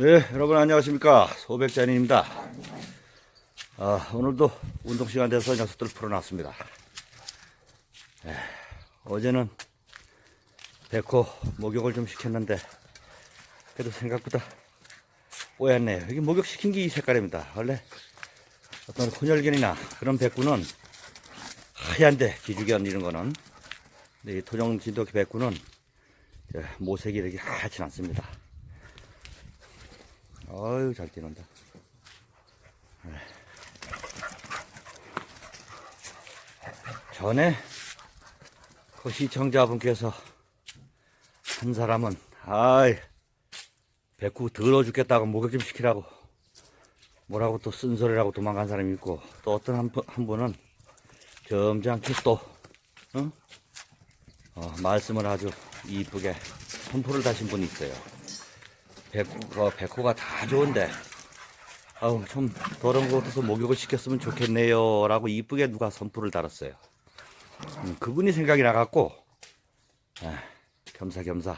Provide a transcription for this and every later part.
네, 여러분 안녕하십니까. 소백자인입니다. 아, 오늘도 운동 시간 돼서 녀석들 풀어놨습니다. 에, 어제는 백호 목욕을 좀 시켰는데, 그래도 생각보다 뽀얗네요. 여기 목욕시킨 게 이 색깔입니다. 원래 어떤 혼혈견이나 그런 백구는 하얀데, 기주견 이런 거는. 근데 이 토종 진돗개 백구는 이제 모색이 이렇게 하얗진 않습니다. 아유 잘 뛰는다. 전에 그 시청자분께서 한 사람은 아이 배구 더러 죽겠다고 목욕 좀 시키라고 뭐라고 또 쓴소리라고 도망간 사람이 있고 또 어떤 한, 분- 한 분은 점잖게 또 응? 어, 말씀을 아주 이쁘게 선포를 다신 분이 있어요. 백호가, 백호가 다 좋은데, 아우, 좀 더러운 거 같아서 목욕을 시켰으면 좋겠네요. 라고 이쁘게 누가 선풀을 달았어요. 음, 그분이 생각이 나갖고, 아, 겸사겸사,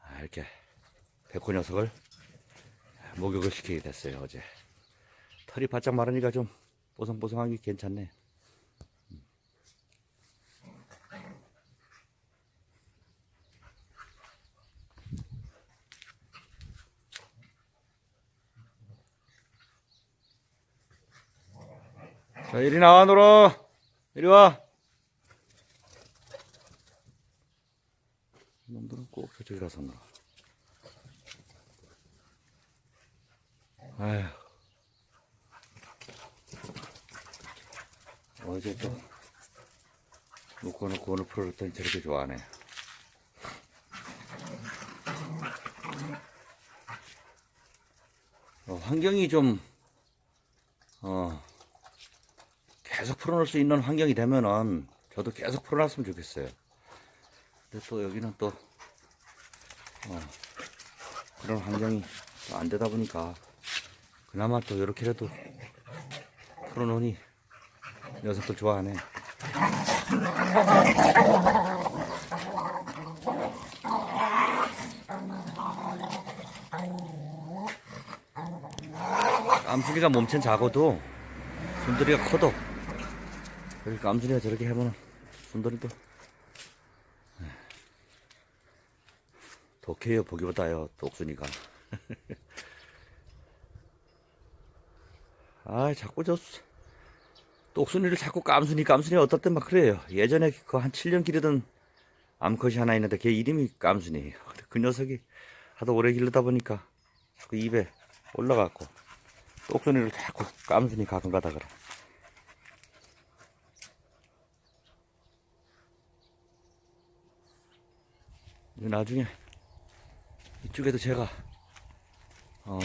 아, 이렇게 백호 녀석을 목욕을 시키게 됐어요, 어제. 털이 바짝 마르니까 좀 뽀송뽀송하기 괜찮네. 이리 나와, 놀아. 이리 와. 놈들은 꼭 저쪽에 가서 놀아. 아휴. 어제 또, 놓고 놓고 오늘 풀어줬더니 저렇게 좋아하네. 어, 환경이 좀, 어, 계속 풀어놓을 수 있는 환경이 되면은 저도 계속 풀어놨으면 좋겠어요. 근데 또 여기는 또 어, 그런 환경이 또안 되다 보니까 그나마 또 이렇게라도 풀어놓으니 녀석들 좋아하네. 암수리가 몸체는 작아도 순돌이가 커도 그러니까 암순이가 저렇게 해보면 순돌이도 독해요 보기보다요 독순이가. 아 자꾸 저 수- 독순이를 자꾸 깜순이 깜순이 땐막 그래요. 예전에 그 한 7년 기르던 암컷이 하나 있는데 걔 이름이 깜순이에요 그 녀석이 하도 오래 기르다 보니까 자꾸 입에 올라갔고 똑순이를 자꾸 깜순이 가끔 가다 그래 나중에 이쪽에도 제가 어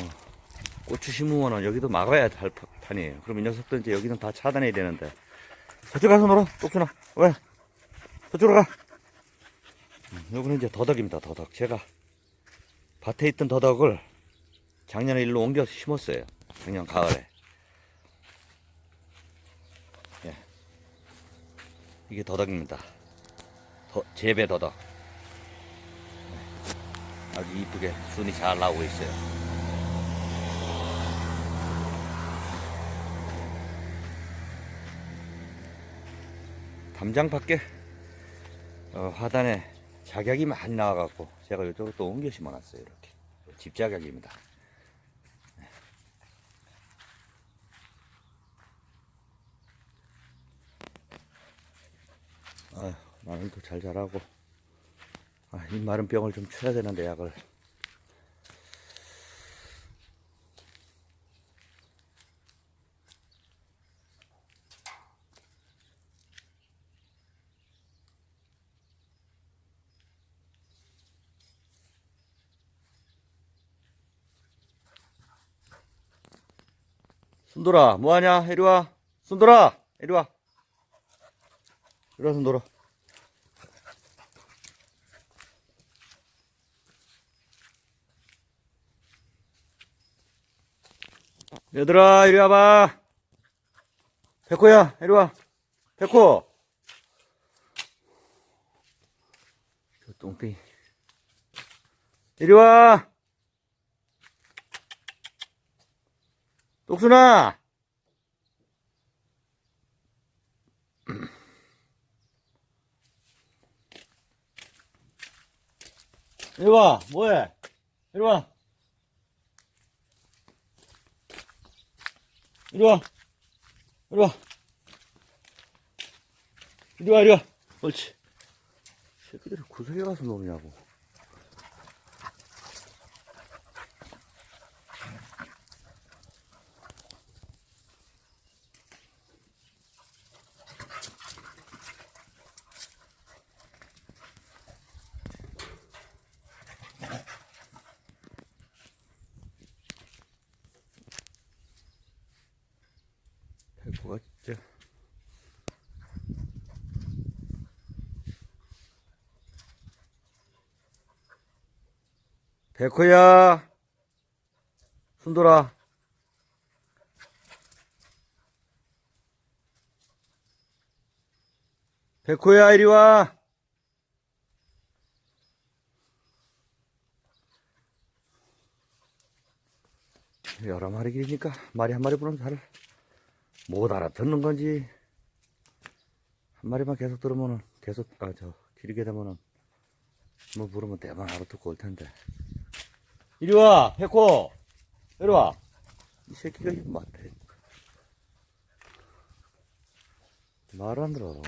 고추 심으면은 여기도 막아야 할 파- 판이에요. 그럼 이 녀석들 이제 여기는 다 차단해야 되는데. 저쪽 가서 놀아 똑순아. 왜? 저쪽으로 가. 음, 여기는 이제 더덕입니다 더덕. 제가 밭에 있던 더덕을 작년에 일로 옮겨 심었어요 작년 가을에. 예. 이게 더덕입니다. 더, 재배 더덕 아주 이쁘게 순이 잘 나오고 있어요. 담장 밖에 어, 화단에 작약이 많이 나와갖고 제가 이쪽으로 또 옮겨 심어놨어요. 이렇게 집작약입니다. 아휴, 마늘도 잘 자라고 아, 이 마른 병을 좀 쳐야 되는데 약을. 순돌아 뭐하냐? 이리 와. 순돌아 이리 와. 이리 와 순돌아 얘들아, 이리 와봐. 백호야, 이리 와. 백호. 저 똥땡이. 이리 와. 똑순아! 이리 와, 뭐해? 이리 와. 이리 와. 이리 와. 이리 와, 이리 와. 옳지. 새끼들이 구석에 가서 노느냐고. 진짜. 백호야, 순돌아. 백호야, 이리 와. 여러 마리 길이니까 말이 한 마리 부르면 잘 못 알아듣는 건지 한 마리만 계속 들으면은 계속 아 저 길게 되면은 뭐 부르면 대만 알아듣고 올 텐데. 이리 와 백호 이리 와이 새끼가 이거 맞대? 말안 들어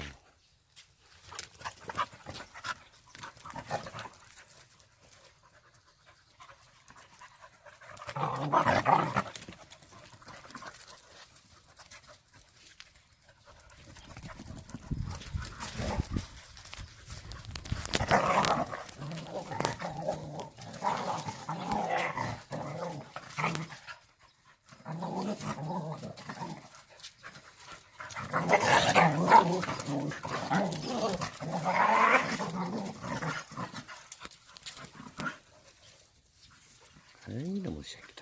에이 너무 새끼들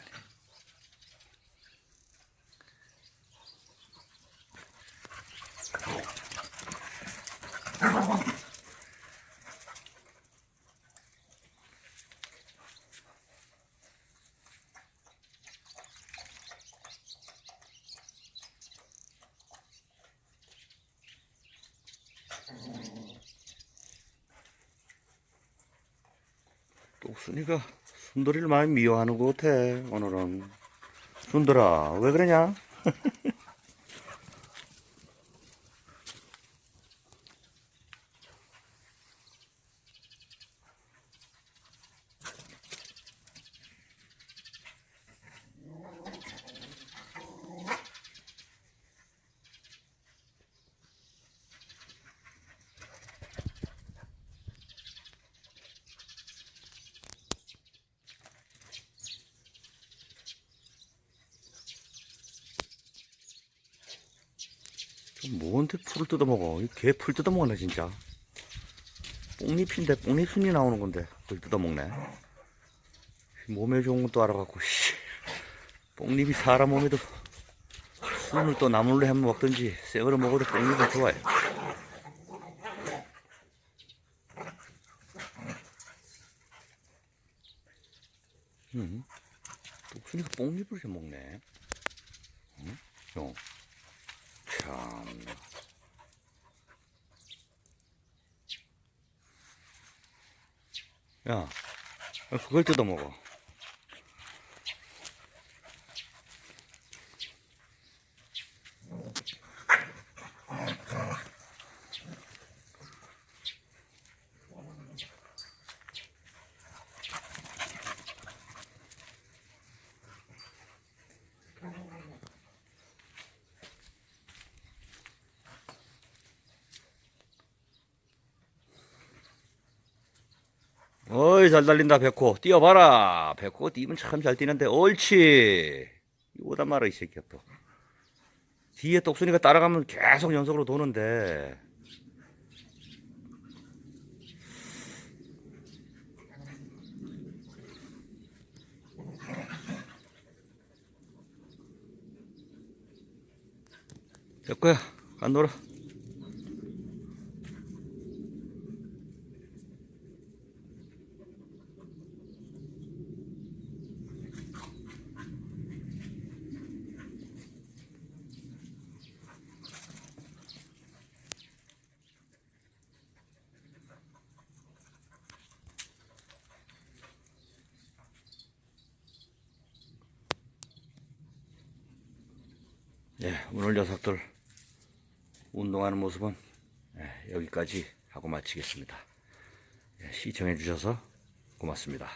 똑순이가 순돌이를 많이 미워하는 것 같아 오늘은. 순돌아 왜 그러냐 뭔데 풀을 뜯어먹어 이개풀 뜯어먹네 진짜 뽕잎인데 뽕잎순이 나오는 건데 그걸 뜯어먹네 몸에 좋은 것도 알아갖고 씨. 뽕잎이 사람 몸에도 순을 또 나물로 해 먹든지 생으로 먹어도 뽕잎은 좋아요 음, 독순이가 뽕잎을 해 먹네 응? 형. 참. 야, 그걸 뜯어 먹어. 어이, 잘 달린다, 백호. 뛰어봐라. 백호 뛰면 참 잘 뛰는데, 옳지. 오단 말아, 이 새끼야, 또. 뒤에 똑순이가 따라가면 계속 연속으로 도는데. 백호야, 안 놀아. 네, 오늘 녀석들 운동하는 모습은 예, 여기까지 하고 마치겠습니다. 예, 시청해 주셔서 고맙습니다.